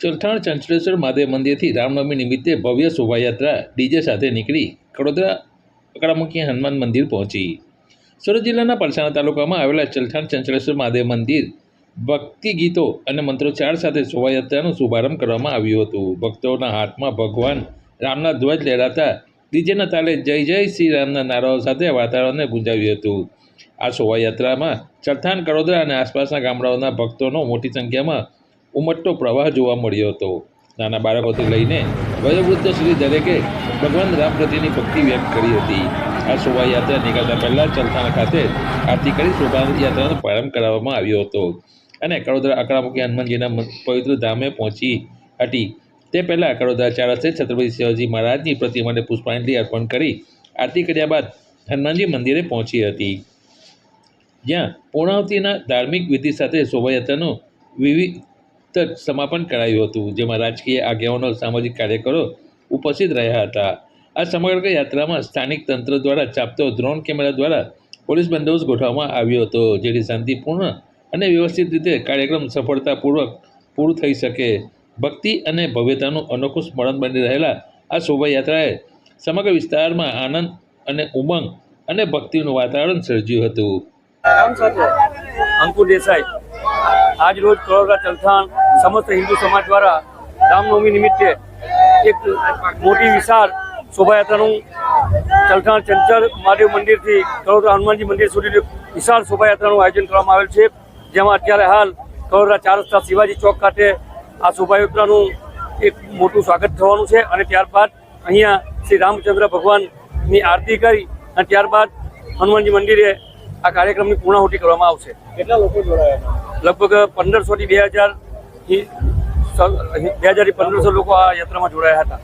ચલથાણ ચંચલેશ્વર મહાદેવ મંદિરથી રામનવમી નિમિત્તે ભવ્ય શોભાયાત્રા ડીજે સાથે નીકળી કડોદરા અકળામુખી હનુમાન મંદિર પહોંચી. સુરત જિલ્લાના પલસાણા તાલુકામાં આવેલા ચલથાણ ચંચલેશ્વર મહાદેવ મંદિર ભક્તિ ગીતો અને મંત્રોચ્ચાર સાથે શોભાયાત્રાનો શુભારંભ કરવામાં આવ્યું હતું. ભક્તોના હાથમાં ભગવાન રામના ધ્વજ લહેરાતા ડીજેના તાલે જય જય શ્રી રામના નારાઓ સાથે વાતાવરણને ગુંજાવ્યું હતું. આ શોભાયાત્રામાં ચલથાણ કડોદરા અને આસપાસના ગામડાઓના ભક્તોનો મોટી સંખ્યામાં ઉમટતો પ્રવાહ જોવા મળ્યો હતો. નાના બાળકોથી લઈને વયોવૃદ્ધ સુધી દરેકે ભગવાન રામ પ્રત્યેની ભક્તિ વ્યક્ત કરી હતી. આ શોભાયાત્રા નીકળતા પહેલાં ચલથાણ ખાતે આરતી કરી શોભાયાત્રાનો પ્રારંભ કરાવવામાં આવ્યો હતો. અને કડોદરા અકળામુખી હનુમાનજીના પવિત્ર ધામે પહોંચી હતી. તે પહેલાં કડોદરા ચાર છત્રપતિ શિવાજી મહારાજની પ્રતિમાને પુષ્પાંજલિ અર્પણ કરી આરતી કર્યા બાદ હનુમાનજી મંદિરે પહોંચી હતી. જ્યાં પૂર્ણાવતીના ધાર્મિક વિધિ સાથે શોભાયાત્રાનું વિવિધ સમાપન કરાયું હતું, જેમાં રાજકીય આગેવાનો, સામાજિક કાર્યકરો ઉપસ્થિત રહ્યા હતા. આ સમગ્ર યાત્રામાં સ્થાનિક તંત્ર દ્વારા ચાપતો ડ્રોન કેમેરા દ્વારા પોલીસ બંદોબસ્ત ગોઠવવામાં આવ્યો હતો, જેથી શાંતિપૂર્ણ અને વ્યવસ્થિત રીતે કાર્યક્રમ સફળતાપૂર્વક પૂરું થઈ શકે. ભક્તિ અને ભવ્યતાનું અનોખું સ્મરણ બની રહેલા આ શોભાયાત્રાએ સમગ્ર વિસ્તારમાં આનંદ અને ઉમંગ અને ભક્તિનું વાતાવરણ સર્જ્યું હતું. અંકુર દેસાઈ, આજ રોજ કરોડા ચલથાણ સમસ્ત હિન્દુ સમાજ દ્વારા રામનવમી નિમિત્તે એક મોટી વિશાળ શોભાયાત્રાનું ચલથાણ ચંચળ મહાદેવ મંદિરથી કરોડા હનુમાનજી મંદિર સુધી વિશાળ શોભાયાત્રાનું આયોજન કરવામાં આવેલ છે. જેમાં અત્યારે હાલ કરોડા ચાર રસ્તા શિવાજી ચોક ખાતે આ શોભાયાત્રાનું એક મોટું સ્વાગત થવાનું છે અને ત્યારબાદ અહીંયા શ્રી રામચંદ્ર ભગવાનની આરતી કરી અને ત્યારબાદ હનુમાનજી મંદિરે આ કાર્યક્રમની પૂર્ણાહુતિ કરવામાં આવશે. કેટલા લોકો જોડાયા? લગભગ પંદરસોથી બે હજાર બે હજાર પંદરસો લોકો આ યાત્રામાં જોડાયા હતા.